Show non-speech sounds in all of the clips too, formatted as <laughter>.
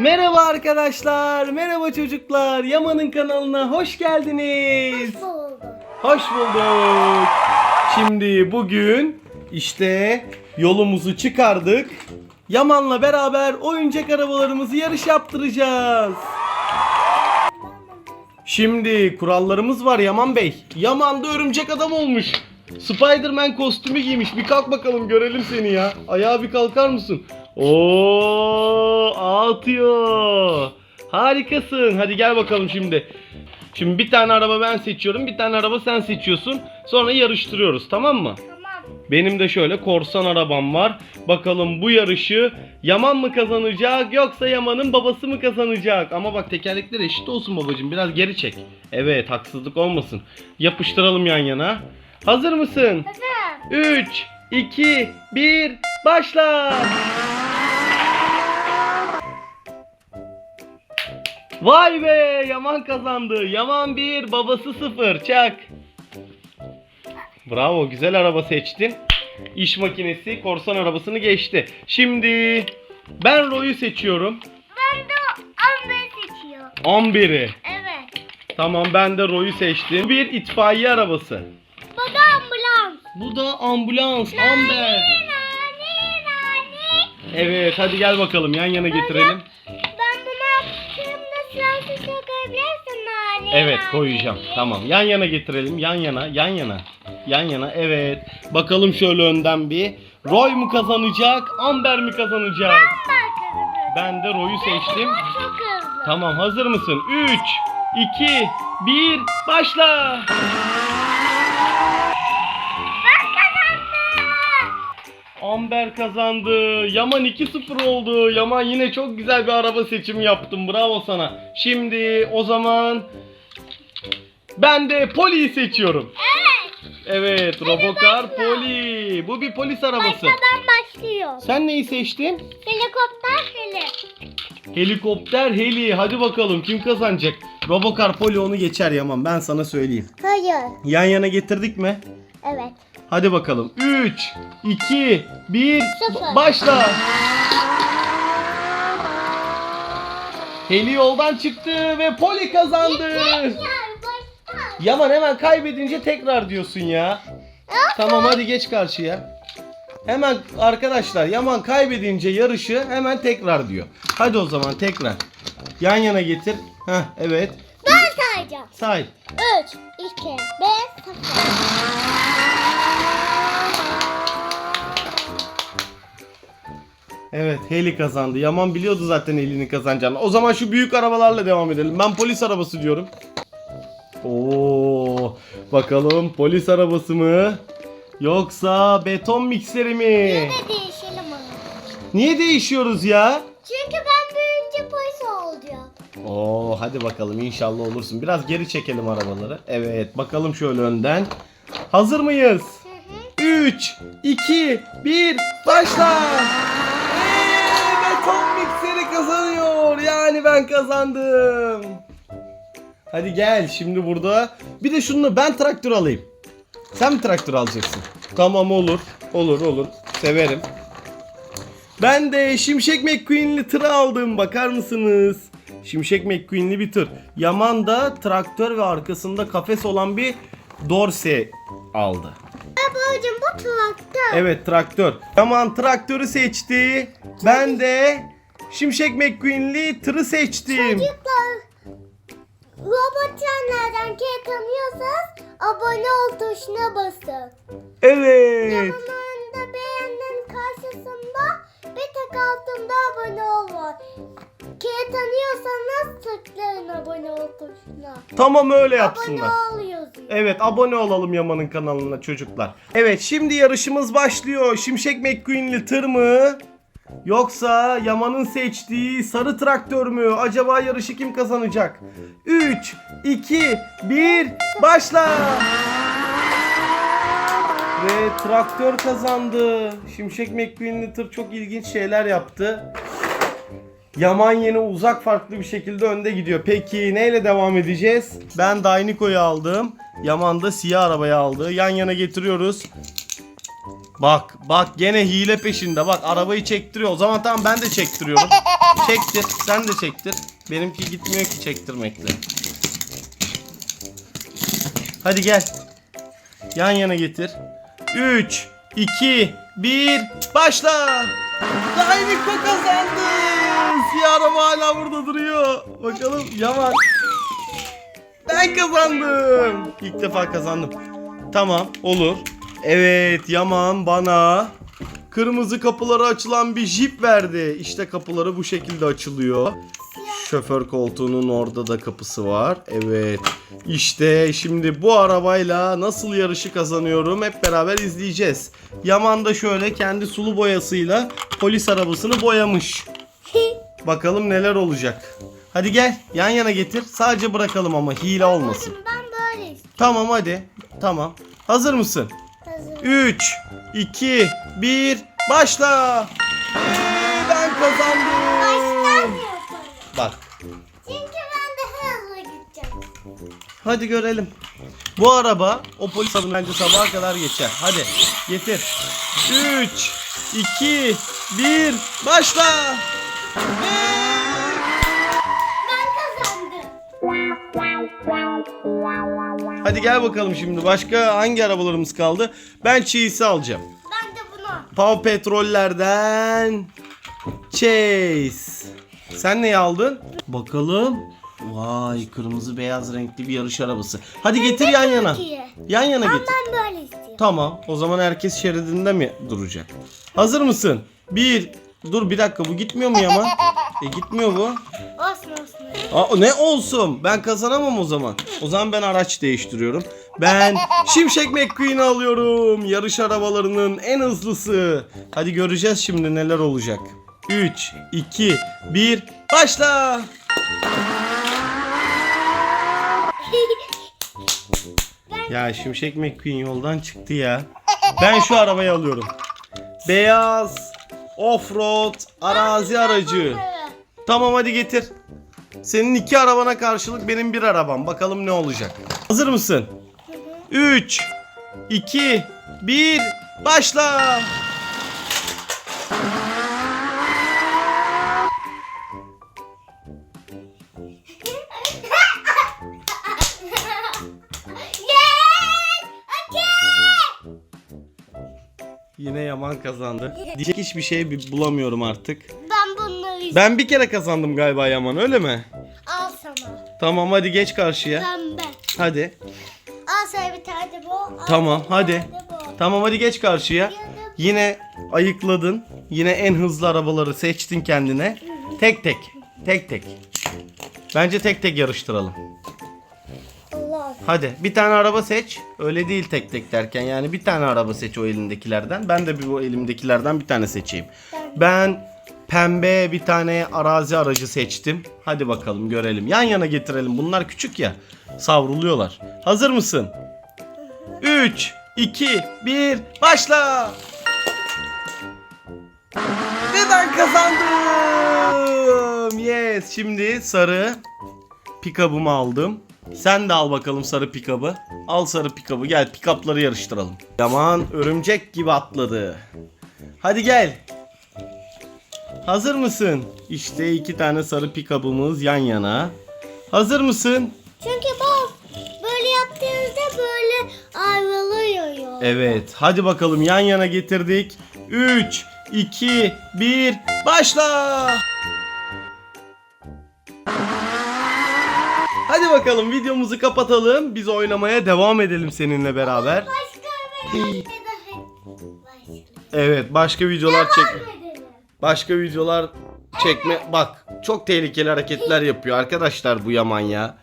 Merhaba arkadaşlar, merhaba çocuklar. Yaman'ın kanalına hoş geldiniz. Hoş bulduk. Şimdi bugün işte yolumuzu çıkardık. Yaman'la beraber oyuncak arabalarımızı yarış yaptıracağız. Şimdi kurallarımız var Yaman Bey. Yaman da örümcek adam olmuş. Spider-Man kostümü giymiş. Bir kalk bakalım görelim seni ya. Ayağa bir kalkar mısın? Oo, atıyor. Harikasın. Hadi gel bakalım şimdi. Şimdi bir tane araba ben seçiyorum, bir tane araba sen seçiyorsun. Sonra yarıştırıyoruz, tamam mı? Tamam. Benim de şöyle korsan arabam var. Bakalım bu yarışı Yaman mı kazanacak yoksa Yaman'ın babası mı kazanacak? Ama bak tekerlekler eşit olsun babacığım. Biraz geri çek. Evet haksızlık olmasın. Yapıştıralım yan yana. Hazır mısın? Hazır. 3, 2, 1, başla. Vay be Yaman kazandı. Yaman 1, babası 0. Çak. Bravo güzel araba seçtin. İş makinesi korsan arabasını geçti. Şimdi ben Roy'u seçiyorum. Ben de Amber seçiyor. 11'i. Evet. Tamam ben de Roy'u seçtim. Bir itfaiye arabası. Bu da ambulans. Bu da ambulans. Amber. Nani nani nani. Evet hadi gel bakalım yan yana getirelim. Evet koyacağım. Tamam yan yana getirelim. Yan yana yan yana. Yan yana evet. Bakalım şöyle önden bir. Roy mu kazanacak? Amber mi kazanacak? Ben de Roy'u seçtim. Çok hızlı. Tamam hazır mısın? 3, 2, 1 başla. Amber kazandı. Yaman 2-0 oldu. Yaman yine çok güzel bir araba seçimi yaptın. Bravo sana. Şimdi o zaman ben de Poli'yi seçiyorum. Evet. Evet, Robocar. Poli. Bu bir polis arabası. Başladan başlıyor. Sen neyi seçtin? Helikopter heli. Helikopter Heli. Hadi bakalım kim kazanacak? Robocar Poli onu geçer Yaman. Ben sana söyleyeyim. Hayır. Yan yana getirdik mi? Evet. Hadi bakalım. 3, 2, 1, Sıfır. başla. Heli yoldan çıktı ve Poli kazandı. Yaman hemen kaybedince tekrar diyorsun ya. Tamam hadi geç karşıya. Hemen arkadaşlar Yaman kaybedince yarışı hemen tekrar diyor. Hadi o zaman tekrar. Yan yana getir. Heh evet. Ben sayacağım. Say. 3, 2, 1, 0. Evet Heli kazandı. Yaman biliyordu zaten Heli'nin kazanacağını. O zaman şu büyük arabalarla devam edelim. Ben polis arabası diyorum. Oo, bakalım polis arabası mı? Yoksa beton mikseri mi? Ne değişelim onu. Niye değişiyoruz ya? Çünkü ben büyüyünce polis olacağım. Oo, hadi bakalım inşallah olursun. Biraz geri çekelim arabaları. Evet bakalım şöyle önden. Hazır mıyız? Hı hı. 3, 2, 1, başla! Kazanıyor. Yani ben kazandım. Hadi gel şimdi burada. Bir de şunu ben traktör alayım. Sen mi traktör alacaksın? Tamam olur. Olur olur. Severim. Ben de Şimşek McQueen'li tır aldım. Bakar mısınız? Şimşek McQueen'li bir tır. Yaman da traktör ve arkasında kafes olan bir Dorse aldı. Babacım bu traktör. Evet traktör. Yaman traktörü seçti. Ben de Şimşek McQueen'li tırı seçtim. Çocuklar robot channel'den kek tanıyorsanız abone ol tuşuna basın. Evet. Yanında beğenin karşısında bir tek altında abone ol var. Kek tanıyorsanız tıklayın abone ol tuşuna. Tamam öyle Abone yapsınlar. ol yazıyor. Evet abone olalım Yaman'ın kanalına çocuklar. Evet şimdi yarışımız başlıyor. Şimşek McQueen'li tır mı? Yoksa Yaman'ın seçtiği sarı traktör mü? Acaba yarışı kim kazanacak? 3, 2, 1, başla! Ve traktör kazandı. Şimşek McQueen'li tır çok ilginç şeyler yaptı. Yaman yine uzak farklı bir şekilde önde gidiyor. Peki neyle devam edeceğiz? Ben Dainiko'yu aldım. Yaman da siyah arabayı aldı. Yan yana getiriyoruz. Bak bak gene hile peşinde bak arabayı çektiriyor. O zaman tamam ben de çektiriyorum. Çektir sen de çektir. Benimki gitmiyor ki çektirmekle. Hadi gel. Yan yana getir. 3, 2, 1, başla. Daimiko kazandı. Siyah araba hala burada duruyor. Bakalım Yaman. Ben kazandım. İlk defa kazandım. Tamam olur. Evet Yaman bana kırmızı kapıları açılan bir jip verdi. İşte kapıları bu şekilde açılıyor. Şoför koltuğunun orada da kapısı var. Evet. İşte şimdi bu arabayla nasıl yarışı kazanıyorum hep beraber izleyeceğiz. Yaman da şöyle kendi sulu boyasıyla polis arabasını boyamış. Bakalım neler olacak. Hadi gel yan yana getir. Sadece bırakalım ama hile olmasın. Ben böyle. Tamam hadi. Tamam. Hazır mısın? Hazır. 3, 2, 1, başla. Ben kazandım. Bak. Çünkü ben de hızlı gideceğim. Hadi görelim. Bu araba o polis adamı bence sabaha kadar geçer. Hadi getir. 3, 2, 1, başla. Ben kazandım. Hadi gel bakalım şimdi. Başka hangi arabalarımız kaldı? Ben Cheese'i alacağım. Ben de bunu. Paw Petroller'den Chase. Sen neyi aldın? Bakalım. Vay kırmızı beyaz renkli bir yarış arabası. Hadi getir yan yana. Yan yana Ama getir. ben böyle istiyorum. Tamam. O zaman herkes şeridinde mi duracak? Hazır mısın? Bir. Dur bir dakika bu gitmiyor mu Yaman? E gitmiyor bu. Aa, ne olsun? Ben kazanamam o zaman. O zaman ben araç değiştiriyorum. Ben Şimşek McQueen'i alıyorum. Yarış arabalarının en hızlısı. Hadi göreceğiz şimdi neler olacak. 3, 2, 1, başla. <laughs> Ya Şimşek McQueen yoldan çıktı ya. Ben şu arabayı alıyorum. Beyaz offroad arazi aracı. Tamam hadi getir. Senin iki arabana karşılık benim bir arabam. Bakalım ne olacak. Hazır mısın? 3 2 1 Başla. <laughs> Yine Yaman kazandı. Diyecek hiçbir şey bulamıyorum artık. İstiyorum. Ben bir kere kazandım galiba Yaman öyle mi? Al sana. Tamam hadi geç karşıya. Pembe. Hadi. Al sana bir tane de bu. al Tamam sana bir hadi. tane de bu. Tamam hadi geç karşıya. Yine ayıkladın. Yine en hızlı arabaları seçtin kendine. Tek tek. Tek tek. Bence tek tek yarıştıralım. Hadi bir tane araba seç. Öyle değil tek tek derken yani bir tane araba seç o elindekilerden. Ben de bir bu elimdekilerden bir tane seçeyim. Ben pembe bir tane arazi aracı seçtim. Hadi bakalım görelim. Yan yana getirelim. Bunlar küçük ya. Savruluyorlar. Hazır mısın? 3 2 1 başla. Ve ben kazandım. Yes. Şimdi sarı Pikabımı aldım. Sen de al bakalım sarı pikabı. Al sarı pikabı gel pikapları yarıştıralım. Yaman örümcek gibi atladı. Hadi gel. Hazır mısın? İşte iki tane sarı pikabımız yan yana. Hazır mısın? Çünkü bak böyle yaptığınızda böyle ayrılıyor. Evet. Hadi bakalım yan yana getirdik. 3, 2, 1, başla. Hadi bakalım videomuzu kapatalım. Biz oynamaya devam edelim seninle beraber. Başka bir başlayalım. Evet, başka videolar çek. Başka videolar çekme. Bak, çok tehlikeli hareketler yapıyor arkadaşlar bu Yaman ya.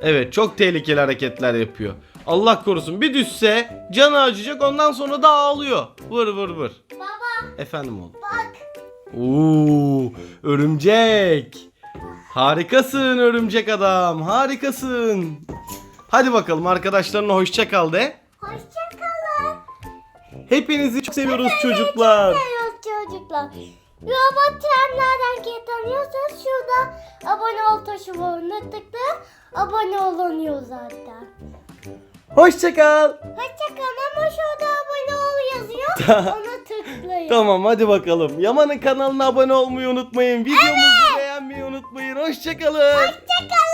Evet, çok tehlikeli hareketler yapıyor. Allah korusun bir düşse canı acıyacak ondan sonra da ağlıyor. Vır vır vır. Baba Efendim oğlum. bak. Oo, örümcek. Harikasın örümcek adam. Harikasın. Hadi bakalım arkadaşlarına hoşça kal de. Hoşçakalın. Hepinizi çok seviyoruz çocuklar. Seviyoruz çocuklar. Robot trenlerden tanıyorsanız şurada abone ol tuşu. Tıkla abone olunuyor zaten. Hoşçakal. Hoşçakalın ama şurada abone ol yazıyor. <laughs> Ona tıklayın. Tamam hadi bakalım. Yaman'ın kanalına abone olmayı unutmayın. Videomuzu beğenmeyi unutmayın. Hoşçakalın. Hoşçakalın.